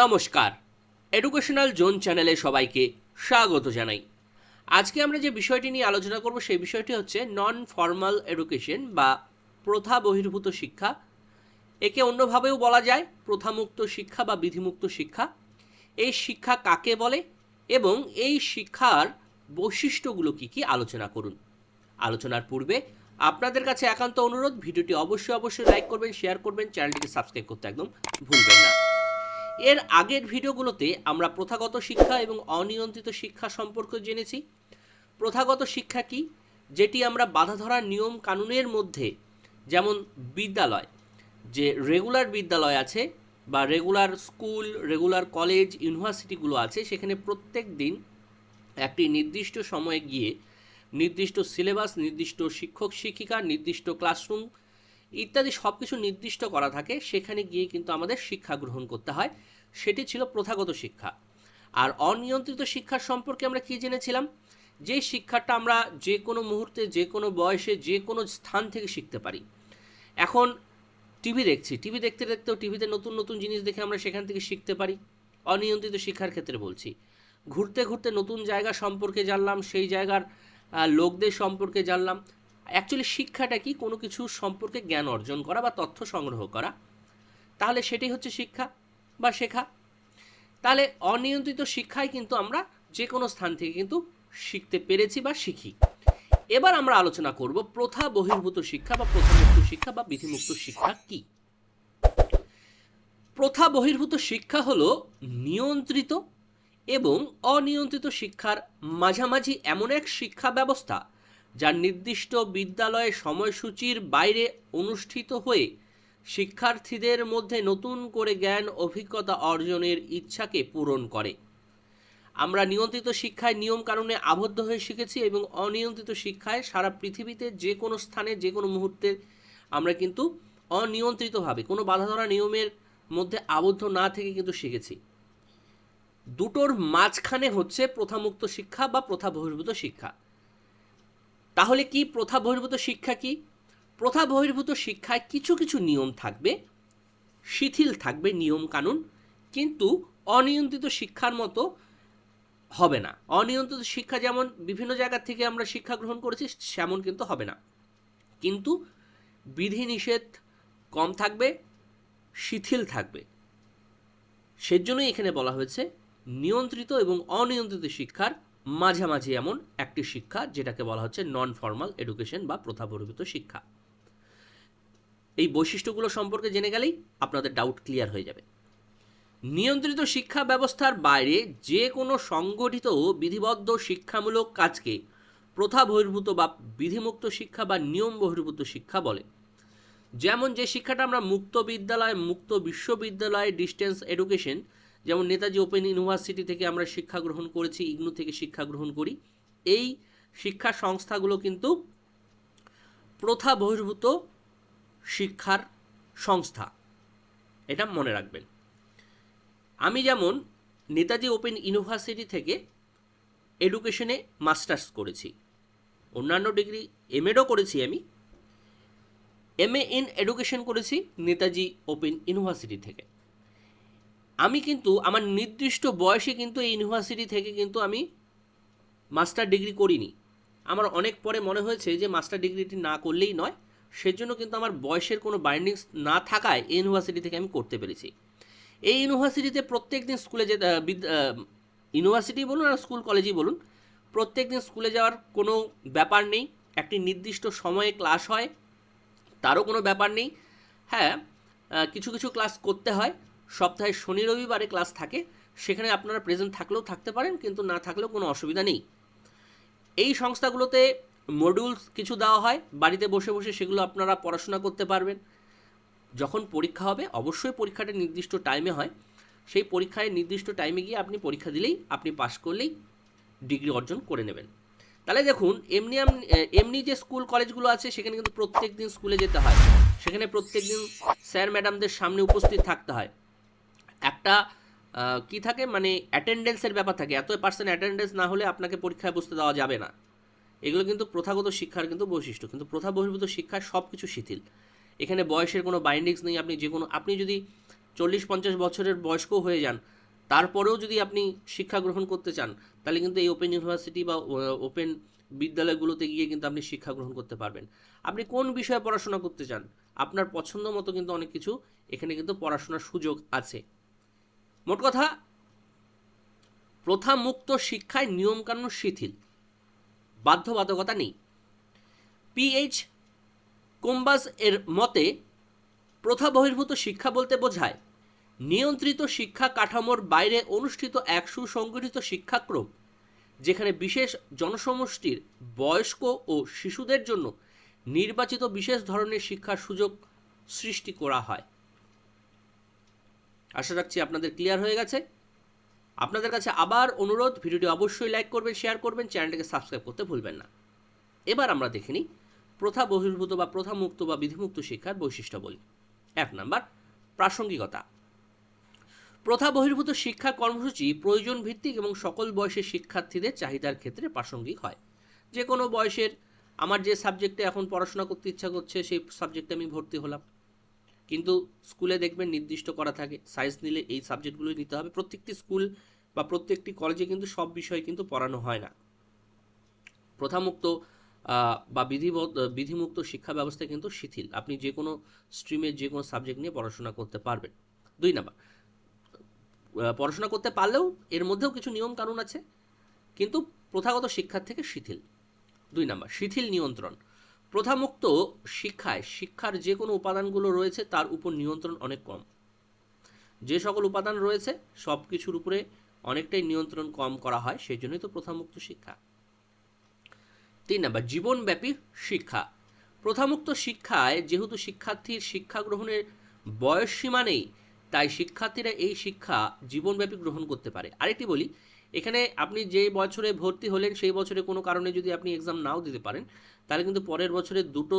নমস্কার। Educational zone চ্যানেলে সবাইকে স্বাগত জানাই। আজকে আমরা যে বিষয়টি নিয়ে আলোচনা করব সেই বিষয়টি হচ্ছে নন ফর্মাল এডুকেশন বা প্রথা বহির্ভূত শিক্ষা। একে অন্যভাবেও বলা যায় প্রথামুক্ত শিক্ষা বা বিধিমুক্ত শিক্ষা। এই শিক্ষা কাকে বলে এবং এই শিক্ষার বৈশিষ্ট্যগুলো কী কী আলোচনা করুন। আলোচনার পূর্বে আপনাদের কাছে একান্ত অনুরোধ, ভিডিওটি অবশ্যই অবশ্যই লাইক করবেন শেয়ার করবেন, চ্যানেলটিকে সাবস্ক্রাইব করতে একদম ভুলবেন না। এর আগের ভিডিওগুলোতে আমরা প্রথাগত শিক্ষা এবং অনিয়ন্ত্রিত শিক্ষা সম্পর্কে জেনেছি। প্রথাগত শিক্ষা কি? যেটি আমরা বাধা ধরার নিয়ম কানুনের মধ্যে, যেমন বিদ্যালয়, যে রেগুলার বিদ্যালয় আছে বা রেগুলার স্কুল, রেগুলার কলেজ, ইউনিভার্সিটিগুলো আছে, সেখানে প্রত্যেক দিন একটি নির্দিষ্ট সময়ে গিয়ে নির্দিষ্ট সিলেবাস, নির্দিষ্ট শিক্ষক, শিক্ষিকা, নির্দিষ্ট ক্লাসরুম ইত্যাদি সব কিছু নির্দিষ্ট করা থাকে। সেখানে গিয়ে কিন্তু আমাদের শিক্ষা গ্রহণ করতে হয়। সেটি ছিল প্রথাগত শিক্ষা। আর অনিয়ন্ত্রিত শিক্ষার সম্পর্কে আমরা কি জেনেছিলাম? যে শিক্ষাটা আমরা যে কোনো মুহূর্তে, যে কোনো বয়সে, যে কোনো স্থান থেকে শিখতে পারি। এখন টিভি দেখছি। টিভি দেখতে দেখতেও টিভিতে নতুন নতুন জিনিস দেখে আমরা সেখান থেকে শিখতে পারি। অনিয়ন্ত্রিত শিক্ষার ক্ষেত্রে বলছি। ঘুরতে ঘুরতে নতুন জায়গা সম্পর্কে জানলাম, সেই জায়গার লোকদের সম্পর্কে জানলাম। অ্যাকচুয়ালি শিক্ষাটা কি? কোনো কিছু সম্পর্কে জ্ঞান অর্জন করা বা তথ্য সংগ্রহ করা। তাহলে সেটাই হচ্ছে শিক্ষা। বা শেখা। তাহলে অনিয়ন্ত্রিত শিক্ষায় কিন্তু আমরা যে কোনো স্থান থেকে কিন্তু শিখতে পেরেছি বা শিখি। এবার আমরা আলোচনা করব প্রথা বহির্ভূত শিক্ষা বা প্রথামুক্ত শিক্ষা বা বিধিমুক্ত শিক্ষা কি? প্রথা বহির্ভূত শিক্ষা হলো নিয়ন্ত্রিত এবং অনিয়ন্ত্রিত শিক্ষার মাঝামাঝি এমন এক শিক্ষা ব্যবস্থা যা নির্দিষ্ট বিদ্যালয়ের সময়সূচির বাইরে অনুষ্ঠিত হয়ে শিক্ষার্থীদের মধ্যে নতুন করে জ্ঞান অভিজ্ঞতা অর্জনের ইচ্ছাকে পূরণ করে। আমরা নিয়ন্ত্রিত শিক্ষায় নিয়ম কারণে আবদ্ধ হয়ে শিখেছি এবং অনিয়ন্ত্রিত শিক্ষায় সারা পৃথিবীতে যে কোনো স্থানে, যে কোনো মুহূর্তে আমরা কিন্তু অনিয়ন্ত্রিতভাবে, কোনো বাধা ধরা নিয়মের মধ্যে আবদ্ধ না থেকে কিন্তু শিখেছি। দুটোর মাঝখানে হচ্ছে প্রথামুক্ত শিক্ষা বা প্রথা বহির্ভূত শিক্ষা। তাহলে কি প্রথা বহির্ভূত শিক্ষা কি? প্রথা বহির্ভূত শিক্ষায় কিছু কিছু নিয়ম থাকবে, শিথিল থাকবে নিয়ম কানুন কিন্তু অনিয়ন্ত্রিত শিক্ষার মতো হবে না। অনিয়ন্ত্রিত শিক্ষা যেমন বিভিন্ন জায়গা থেকে আমরা শিক্ষা গ্রহণ করেছি, সেমন কিন্তু হবে না। কিন্তু বিধিনিষেধ কম থাকবে, শিথিল থাকবে। সেজন্যই এখানে বলা হয়েছে, নিয়ন্ত্রিত এবং অনিয়ন্ত্রিত শিক্ষার মাঝামাঝি এমন একটি শিক্ষা, যেটাকে বলা হচ্ছে নন ফর্মাল এডুকেশন বা প্রথা বহির্ভূত শিক্ষা। এই বৈশিষ্ট্যগুলো সম্পর্কে জেনে গেলেই আপনাদের ডাউট ক্লিয়ার হয়ে যাবে। নিয়ন্ত্রিত শিক্ষা ব্যবস্থার বাইরে যে কোনো সংগঠিত বিধিবদ্ধ শিক্ষামূলক কাজকে প্রথা বহির্ভূত বা বিধিমুক্ত শিক্ষা বা নিয়ম বহির্ভূত শিক্ষা বলে। যেমন যে শিক্ষাটা আমরা মুক্ত বিদ্যালয়, মুক্ত বিশ্ববিদ্যালয় ডিস্টেন্স এডুকেশন যেমন নেতাজি ওপেন ইউনিভার্সিটি থেকে আমরা শিক্ষা গ্রহণ করেছি, ইগনু থেকে শিক্ষা গ্রহণ করি, এই শিক্ষা সংস্থাগুলো কিন্তু প্রথা বহির্ভূত শিক্ষার সংস্থা। এটা মনে রাখবেন। আমি যেমন নেতাজি ওপেন ইউনিভার্সিটি থেকে এডুকেশনে মাস্টার্স করেছি, অন্যান্য ডিগ্রি এমএডও করেছি আমি এম এ ইন এডুকেশন করেছি নেতাজি ওপেন ইউনিভার্সিটি থেকে। আমি কিন্তু, আমার নির্দিষ্ট বয়সে কিন্তু এই ইউনিভার্সিটি থেকে কিন্তু আমি মাস্টার ডিগ্রি করিনি। আমার অনেক পরে মনে হয়েছে যে মাস্টার ডিগ্রিটি না করলেই নয় সেজন্য কিন্তু আমার বয়সের কোনো বাইন্ডিংস না থাকায় এই ইউনিভার্সিটি থেকে আমি করতে পেরেছি। এই ইউনিভার্সিটিতে প্রত্যেক দিন স্কুলে যে ইউনিভার্সিটি বলুন আর স্কুল কলেজই বলুন প্রত্যেক দিন স্কুলে যাওয়ার কোনো ব্যাপার নেই, একটি নির্দিষ্ট সময়ে ক্লাস হয়, তারও কোনো ব্যাপার নেই। হ্যাঁ কিছু কিছু ক্লাস করতে হয়, সপ্তাহে শনি রবিবারে ক্লাস থাকে, সেখানে আপনারা প্রেজেন্ট থাকলেও থাকতে পারেন, কিন্তু না থাকলেও কোনো অসুবিধা নেই। এই সংস্থাগুলোতে মডিউলস কিছু দেওয়া হয়, বাড়িতে বসে বসে সেগুলো আপনারা পড়াশোনা করতে পারবেন। যখন পরীক্ষা হবে, অবশ্যই পরীক্ষাটা নির্দিষ্ট টাইমে হয়। সেই পরীক্ষায় নির্দিষ্ট টাইমে গিয়ে আপনি পরীক্ষা দিলেই, আপনি পাশ করলেই ডিগ্রি অর্জন করে নেবেন। তাহলে দেখুন, এমনি এমনি যে স্কুল কলেজগুলো আছে, সেখানে কিন্তু প্রত্যেক দিন স্কুলে যেতে হয়। সেখানে প্রত্যেক দিন স্যার ম্যাডামদের সামনে উপস্থিত থাকতে হয়। একটা কি থাকে? মানে অ্যাটেন্ডেন্সের ব্যাপার থাকে। এত পার্সেন্ট অ্যাটেন্ডেন্স না হলে আপনাকে পরীক্ষায় বসতে দেওয়া যাবে না। এগুলো কিন্তু প্রথাগত শিক্ষার কিন্তু বৈশিষ্ট্য। কিন্তু প্রথা বহির্ভূত শিক্ষার সব কিছু শিথিল। এখানে বয়সের কোনো বাইন্ডিংস নেই, আপনি যে কোনো আপনি যদি চল্লিশ পঞ্চাশ বছরের বয়স্ক হয়ে যান, তারপরেও যদি আপনি শিক্ষা গ্রহণ করতে চান, তাহলে কিন্তু এই ওপেন ইউনিভার্সিটি বা ওপেন বিদ্যালয়গুলোতে গিয়ে কিন্তু আপনি শিক্ষা গ্রহণ করতে পারবেন। আপনি কোন বিষয়ে পড়াশোনা করতে চান? আপনার পছন্দ মতো কিন্তু অনেক কিছু এখানে কিন্তু পড়াশোনার সুযোগ আছে। মোট কথা প্রথা মুক্ত শিক্ষায় নিয়মকানুন শিথিল। বাধ্যবাধকতা নেই। পিএইচ কোম্বাস এর মতে, প্রথা বহির্ভূত শিক্ষা বলতে বোঝায়, নিয়ন্ত্রিত শিক্ষা কাঠামোর বাইরে অনুষ্ঠিত এক সুসংগঠিত শিক্ষাক্রম, যেখানে বিশেষ জনসমষ্টির বয়স্ক ও শিশুদের জন্য নির্বাচিত বিশেষ ধরনের শিক্ষার সুযোগ সৃষ্টি করা হয়। আশা রাখছি আপনাদের ক্লিয়ার হয়ে গেছে। আপনাদের কাছে আবার অনুরোধ, ভিডিওটি অবশ্যই লাইক করবেন শেয়ার করবেন, চ্যানেলটিকে সাবস্ক্রাইব করতে ভুলবেন না। এবার আমরা দেখে নিই প্রথা বহির্ভূত বা প্রথামুক্ত বা বিধিমুক্ত শিক্ষার বৈশিষ্ট্য বলি এক নাম্বার, প্রাসঙ্গিকতা। প্রথা বহির্ভূত শিক্ষা কর্মসূচি প্রয়োজন ভিত্তিক এবং সকল বয়সের শিক্ষার্থীদের চাহিদার ক্ষেত্রে প্রাসঙ্গিক হয়। যে কোনো বয়সের, আমার যে সাবজেক্টে এখন পড়াশোনা করতে ইচ্ছা করছে, সেই সাবজেক্টে আমি ভর্তি হলাম। কিন্তু স্কুলে দেখবেন নির্দিষ্ট করা থাকে। সায়েন্স নিলে এই সাবজেক্টগুলোই নিতে হবে। প্রত্যেকটি স্কুল বা প্রত্যেকটি কলেজে কিন্তু সব বিষয় কিন্তু পড়ানো হয় না। প্রথামুক্ত বা বিধিবদ্ধ বিধিমুক্ত শিক্ষা ব্যবস্থা কিন্তু শিথিল। আপনি যে কোনো স্ট্রিমের যে কোনো সাবজেক্ট নিয়ে পড়াশোনা করতে পারবেন। দুই নাম্বার পড়াশোনা করতে পারলেও এর মধ্যেও কিছু নিয়ম কানুন আছে, কিন্তু প্রথাগত শিক্ষার থেকে শিথিল। দুই নাম্বার, শিথিল নিয়ন্ত্রণ। প্রথামুক্ত শিক্ষায় শিক্ষার যে কোনো উপাদানগুলো রয়েছে, তার উপর নিয়ন্ত্রণ অনেক কম। যে সকল উপাদান রয়েছে সব কিছুর উপরে অনেকটাই নিয়ন্ত্রণ কম করা হয়, সেই জন্যই তো প্রথামুক্ত শিক্ষা। তিন নাম্বার, জীবনব্যাপী শিক্ষা। প্রথামুক্ত শিক্ষায় যেহেতু শিক্ষার্থীর শিক্ষা গ্রহণের বয়স সীমা নেই, তাই শিক্ষার্থীরা এই শিক্ষা জীবনব্যাপী গ্রহণ করতে পারে। আরেকটি বলি এখানে আপনি যে বছরে ভর্তি হলেন, সেই বছরে কোনো কারণে যদি আপনি এক্সাম নাও দিতে পারেন, তাহলে কিন্তু পরের বছরে দুটো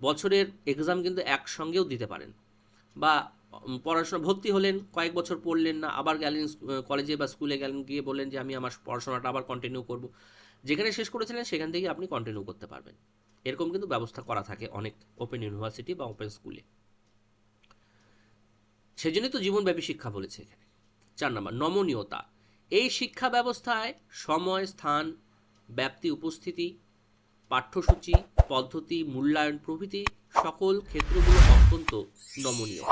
বছরের এক্সাম কিন্তু একসঙ্গেও দিতে পারেন। বা পড়াশোনা, ভর্তি হলেন, কয়েক বছর পড়লেন না, আবার গেলেন কলেজে বা স্কুলে গেলেন, গিয়ে বললেন যে, আমি আমার পড়াশোনাটা আবার কন্টিনিউ করব। যেখানে শেষ করেছিলেন, সেখান থেকে আপনি কন্টিনিউ করতে পারবেন। এরকম কিন্তু ব্যবস্থা করা থাকে অনেক ওপেন ইউনিভার্সিটি বা ওপেন স্কুলে সেজন্যই তো জীবনব্যাপী শিক্ষা বলেছে এখানে। চার নম্বর, নমনীয়তা। এই শিক্ষা ব্যবস্থায় সময়, স্থান, ব্যাপ্তি, উপস্থিতি, পাঠ্যসূচি, পদ্ধতি, মূল্যায়ন প্রভৃতি সকল ক্ষেত্রগুলো অত্যন্ত নমনীয়।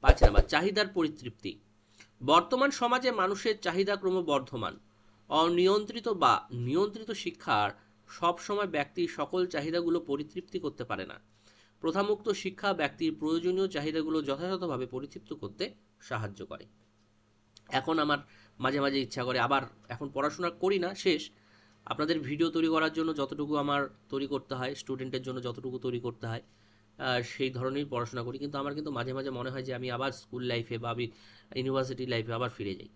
পাঁচ নাম্বার, চাহিদার পরিতৃপ্তি। বর্তমান সমাজে মানুষের চাহিদা ক্রমবর্ধমান। অনিয়ন্ত্রিত বা নিয়ন্ত্রিত শিক্ষার সব সময় ব্যক্তির সকল চাহিদাগুলো পরিতৃপ্তি করতে পারে না। প্রথামুক্ত শিক্ষা ব্যক্তির প্রয়োজনীয় চাহিদাগুলো যথাযথভাবে পরিতৃপ্ত করতে সাহায্য করে। এখন আমার মাঝে মাঝে ইচ্ছা করে। আবার এখন পড়াশোনা করি না, শেষ। আপনাদের ভিডিও তৈরি করার জন্য যতটুকু আমার তৈরি করতে হয় স্টুডেন্টের জন্য যতটুকু তৈরি করতে হয় সেই ধরনের পড়াশোনা করি। কিন্তু আমার কিন্তু মাঝে মাঝে মনে হয় যে আমি আবার স্কুল লাইফে বা আমি ইউনিভার্সিটি লাইফে আবার ফিরে যাই।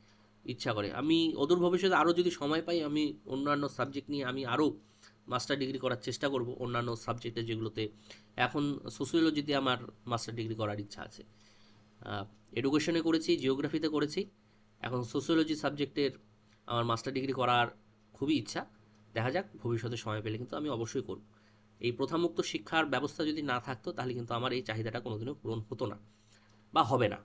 ইচ্ছা করে। আমি অদূর ভবিষ্যতে আরও যদি সময় পাই, আমি অন্যান্য সাবজেক্ট নিয়ে আমি আরও মাস্টার ডিগ্রি করার চেষ্টা করব, অন্যান্য সাবজেক্টে যেগুলোতে। এখন সোসিওলজিতে আমার মাস্টার ডিগ্রি করার ইচ্ছা আছে। এডুকেশনে করেছি জিওগ্রাফিতে করেছি। এখন সোসিওলজি সাবজেক্টের আমার মাস্টার ডিগ্রি করার খুবই ইচ্ছা। দেখা যাক, ভবিষ্যতে সময় পেলে কিন্তু আমি অবশ্যই করব। এই প্রথামুক্ত শিক্ষার ব্যবস্থা যদি না থাকতো, তাহলে কিন্তু আমার এই চাহিদাটা কোনোদিনও পূরণ হতো না বা হবে না।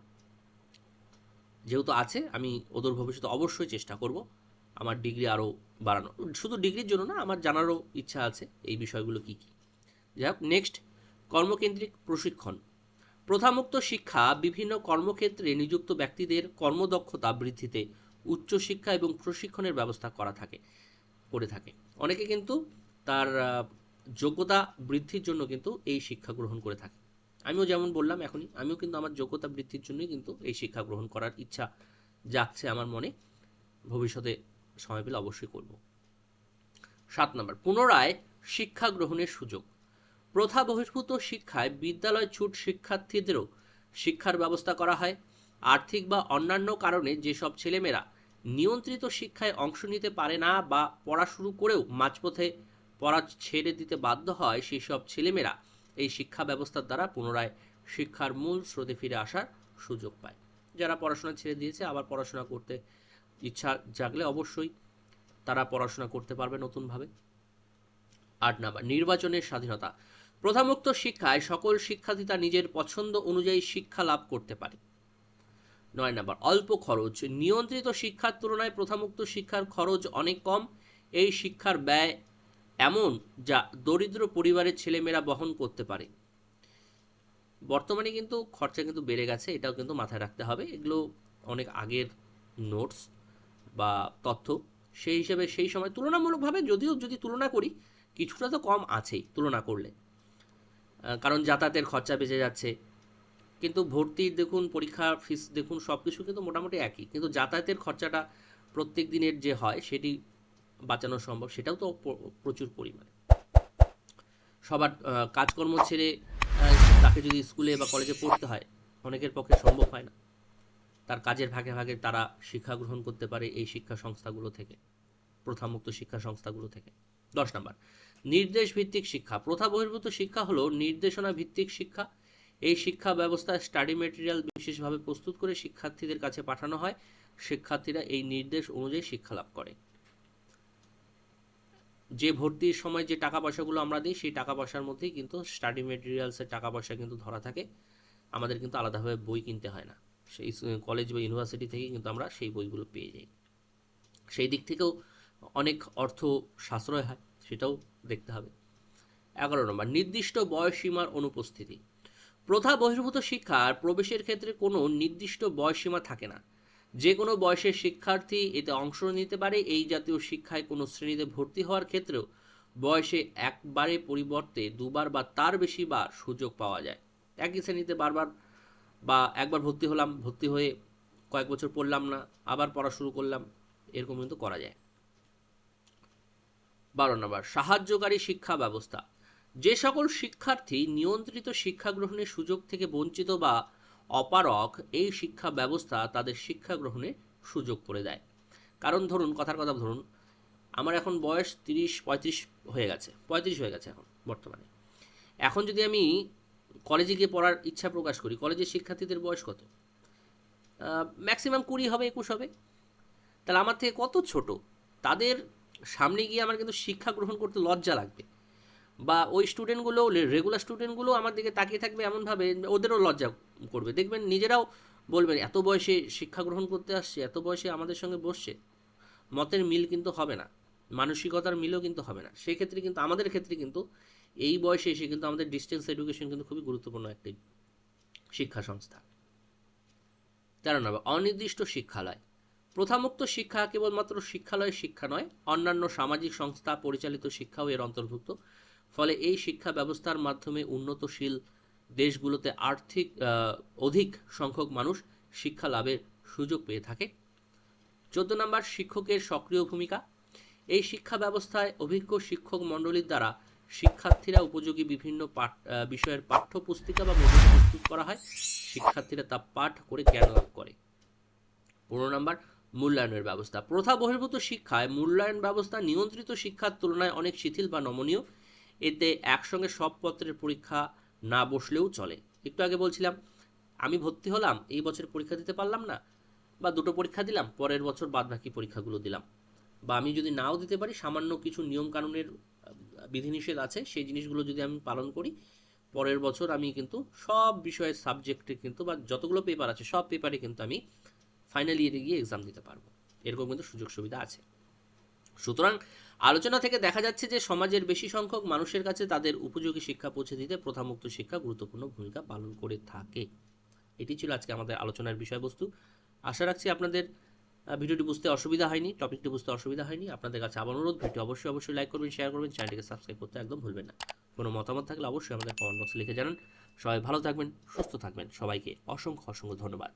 যেহেতু আছে, আমি ওদের ভবিষ্যতে অবশ্যই চেষ্টা করব আমার ডিগ্রি আরও বাড়ানো শুধু ডিগ্রির জন্য না, আমার জানারও ইচ্ছা আছে এই বিষয়গুলো কী কী। যাই হোক নেক্সট কর্মকেন্দ্রিক প্রশিক্ষণ। প্রথামুক্ত শিক্ষা বিভিন্ন কর্মক্ষেত্রে নিযুক্ত ব্যক্তিদের কর্মদক্ষতা বৃদ্ধিতে উচ্চশিক্ষা এবং প্রশিক্ষণের ব্যবস্থা করা থাকে, করে থাকে। অনেকে কিন্তু তার যোগ্যতা বৃদ্ধির জন্য কিন্তু এই শিক্ষা গ্রহণ করে থাকে। আমিও যেমন বললাম এখনই, আমিও কিন্তু আমার যোগ্যতা বৃদ্ধির জন্যই কিন্তু এই শিক্ষা গ্রহণ করার ইচ্ছা যাচ্ছে আমার মনে। ভবিষ্যতে সময় পেলে অবশ্যই করব। সাত নম্বর, পুনরায় শিক্ষা গ্রহণের সুযোগ। প্রথা বহির্ভূত শিক্ষায় বিদ্যালয় ছুট শিক্ষার্থীদেরও শিক্ষার ব্যবস্থা করা হয়। আর্থিক বা অন্যান্য কারণে যেসব ছেলেমেয়েরা নিয়ন্ত্রিত শিক্ষায় অংশ নিতে পারে না বা পড়া শুরু করেও মাঝপথে পড়া ছেড়ে দিতে বাধ্য হয় সেই সব ছেলেমেয়েরা এই শিক্ষা ব্যবস্থার দ্বারা পুনরায় শিক্ষার মূল স্রোতে ফিরে আসার সুযোগ পায়। যারা পড়াশোনা ছেড়ে দিয়েছে, আবার পড়াশোনা করতে ইচ্ছা জাগলে অবশ্যই তারা পড়াশোনা করতে পারবে নতুনভাবে। আট নাম্বার, নির্বাচনের স্বাধীনতা। প্রথামুক্ত শিক্ষায় সকল শিক্ষার্থী তার নিজের পছন্দ অনুযায়ী শিক্ষা লাভ করতে পারে। নয় নাম্বার, অল্প খরচ। নিয়ন্ত্রিত শিক্ষার তুলনায় প্রথামুক্ত শিক্ষার খরচ অনেক কম। এই শিক্ষার ব্যয় এমন যা দরিদ্র পরিবারের ছেলেমেয়েরা বহন করতে পারে। বর্তমানে কিন্তু খরচা কিন্তু বেড়ে গেছে, এটাও কিন্তু মাথায় রাখতে হবে। এগুলো অনেক আগের নোটস বা তথ্য। সেই হিসেবে সেই সময় তুলনামূলকভাবে যদিও যদি তুলনা করি, কিছুটা তো কম আছেই তুলনা করলে। কারণ যাতায়াতের খরচা বেঁচে যাচ্ছে। কিন্তু ভর্তির দেখুন, পরীক্ষা ফিস দেখুন সব কিছু কিন্তু মোটামুটি একই। কিন্তু যাতায়াতের খরচাটা প্রত্যেক দিনের যে হয়, সেটি বাঁচানো সম্ভব, সেটাও তো প্রচুর পরিমাণে। সবার কাজকর্ম ছেড়ে তাকে যদি স্কুলে বা কলেজে পড়তে হয়, অনেকের পক্ষে সম্ভব হয় না। তার কাজের ভাগে ভাগে তারা শিক্ষা গ্রহণ করতে পারে এই শিক্ষা সংস্থাগুলো থেকে, প্রথামুক্ত শিক্ষা সংস্থাগুলো থেকে। দশ নম্বর। নির্দেশ ভিত্তিক শিক্ষা। প্রথা বহির্ভূত শিক্ষা হলো নির্দেশনা ভিত্তিক শিক্ষা। এই শিক্ষা ব্যবস্থায় স্টাডি মেটেরিয়াল বিশেষভাবে প্রস্তুত করে শিক্ষার্থীদের কাছে পাঠানো হয়। শিক্ষার্থীরা এই নির্দেশ অনুযায়ী শিক্ষা লাভ করে। যে ভর্তির সময় যে টাকা পয়সাগুলো আমরা দিই, সেই টাকা পয়সার মধ্যেই কিন্তু স্টাডি মেটেরিয়ালসের টাকা পয়সা কিন্তু ধরা থাকে। আমাদের কিন্তু আলাদাভাবে বই কিনতে হয় না। সেই কলেজ বা ইউনিভার্সিটি থেকেই কিন্তু আমরা সেই বইগুলো পেয়ে যাই। সেই দিক থেকেও অনেক অর্থ সাশ্রয় হয়। সেটাও দেখতে হবে। এগারো নম্বর, নির্দিষ্ট বয়সসীমার অনুপস্থিতি। প্রথা বহির্ভূত শিক্ষার প্রবেশের ক্ষেত্রে কোনো নির্দিষ্ট বয়সসীমা থাকে না। যে কোনো বয়সের শিক্ষার্থী এতে অংশ নিতে পারে। এই জাতীয় শিক্ষায় কোনো শ্রেণীতে ভর্তি হওয়ার ক্ষেত্রেও বয়সে একবারে পরিবর্তে দুবার বা তার বেশি বার সুযোগ পাওয়া যায়। একই শ্রেণীতে বারবার বা একবার ভর্তি হলাম, ভর্তি হয়ে কয়েক বছর পড়লাম না, আবার পড়া শুরু করলাম, এরকম কিন্তু করা যায়। বারো নম্বর, সাহায্যকারী শিক্ষা ব্যবস্থা। যে সকল শিক্ষার্থী নিয়ন্ত্রিত শিক্ষা গ্রহণের সুযোগ থেকে বঞ্চিত বা অপারক এই শিক্ষা ব্যবস্থা তাদের শিক্ষা গ্রহণে সুযোগ করে দেয়। কারণ ধরুন, কথার কথা ধরুন, আমার এখন বয়স তিরিশ, পঁয়ত্রিশ হয়ে গেছে, পঁয়ত্রিশ হয়ে গেছে এখন বর্তমানে। এখন যদি আমি কলেজে গিয়ে পড়ার ইচ্ছা প্রকাশ করি, কলেজের শিক্ষার্থীদের বয়স কত? ম্যাক্সিমাম কুড়ি হবে, একুশ হবে। তাহলে আমার থেকে কত ছোট? তাদের সামনে গিয়ে আমার কিন্তু শিক্ষা গ্রহণ করতে লজ্জা লাগবে। বা ওই স্টুডেন্টগুলো রেগুলার স্টুডেন্টগুলো আমার দিকে তাকিয়ে থাকবে এমনভাবে, ওদেরও লজ্জা করবে। দেখবেন নিজেরাও বলবেন, এত বয়সে শিক্ষা গ্রহণ করতে আসছে, এত বয়সে আমাদের সঙ্গে বসছে। মতের মিল কিন্তু হবে না, মানসিকতার মিলও কিন্তু হবে না। সেই ক্ষেত্রে কিন্তু, আমাদের ক্ষেত্রে কিন্তু এই বয়সে এসে কিন্তু আমাদের ডিস্টেন্স এডুকেশন কিন্তু খুবই গুরুত্বপূর্ণ একটি শিক্ষা সংস্থা। তেরো নম্বর, অনির্দিষ্ট শিক্ষালয়। প্রথামুক্ত শিক্ষা কেবলমাত্র শিক্ষালয়ের শিক্ষা নয়, অন্যান্য সামাজিক সংস্থা পরিচালিত শিক্ষাও এর অন্তর্ভুক্ত। ফলে এই শিক্ষা ব্যবস্থার মাধ্যমে উন্নতশীল দেশগুলোতে আর্থিক অধিক সংখ্যক মানুষ শিক্ষা লাভের সুযোগ পেয়ে থাকে। চোদ্দ নম্বর, শিক্ষকের সক্রিয় ভূমিকা। এই শিক্ষা ব্যবস্থায় অভিজ্ঞ শিক্ষক মণ্ডলীর দ্বারা শিক্ষার্থীরা উপযোগী বিভিন্ন পাঠ বিষয়ের পাঠ্যপুস্তিকা বা প্রস্তুত করা হয়। শিক্ষার্থীরা তা পাঠ করে জ্ঞান লাভ করে। পনেরো নম্বর মূল্যায়নের ব্যবস্থা। প্রথা বহির্ভূত শিক্ষায় মূল্যায়ন ব্যবস্থা নিয়ন্ত্রিত শিক্ষার তুলনায় অনেক শিথিল বা নমনীয়। এতে একসঙ্গে সব পত্রের পরীক্ষা না বসলেও চলে। একটু আগে বলছিলাম, আমি ভর্তি হলাম, এই বছর পরীক্ষা দিতে পারলাম না, বা দুটো পরীক্ষা দিলাম, পরের বছর বাদ বাকি পরীক্ষাগুলো দিলাম। বা আমি যদি নাও দিতে পারি, সামান্য কিছু নিয়ম কানুনের বিধিনিষেধ আছে, সেই জিনিসগুলো যদি আমি পালন করি, পরের বছর আমি কিন্তু সব বিষয়ের সাবজেক্টে কিন্তু বা যতগুলো পেপার আছে, সব পেপারে কিন্তু আমি ফাইনাল ইয়ারে গিয়ে এক্সাম দিতে পারব। এরকম কিন্তু সুযোগ সুবিধা আছে। সুতরাং আলোচনা থেকে দেখা যাচ্ছে যে সমাজের বেশি সংখ্যক মানুষের কাছে তাদের উপযোগী শিক্ষা পৌঁছে দিতে প্রথামুক্ত শিক্ষা গুরুত্বপূর্ণ ভূমিকা পালন করে থাকে। এটি ছিল আজকে আমাদের আলোচনার বিষয়বস্তু। আশা রাখছি আপনাদের ভিডিওটি বুঝতে অসুবিধা হয়নি, টপিকটি বুঝতে অসুবিধা হয়নি। আপনাদের কাছে আবার অনুরোধ ভিডিও অবশ্যই অবশ্যই লাইক করবেন শেয়ার করবেন চ্যানেলটিকে সাবস্ক্রাইব করতে একদম ভুলবেন না। কোনো মতামত থাকলে অবশ্যই আমাদের কমেন্ট বক্সে লিখে জানান। সবাই ভালো থাকবেন, সুস্থ থাকবেন। সবাইকে অসংখ্য অসংখ্য ধন্যবাদ।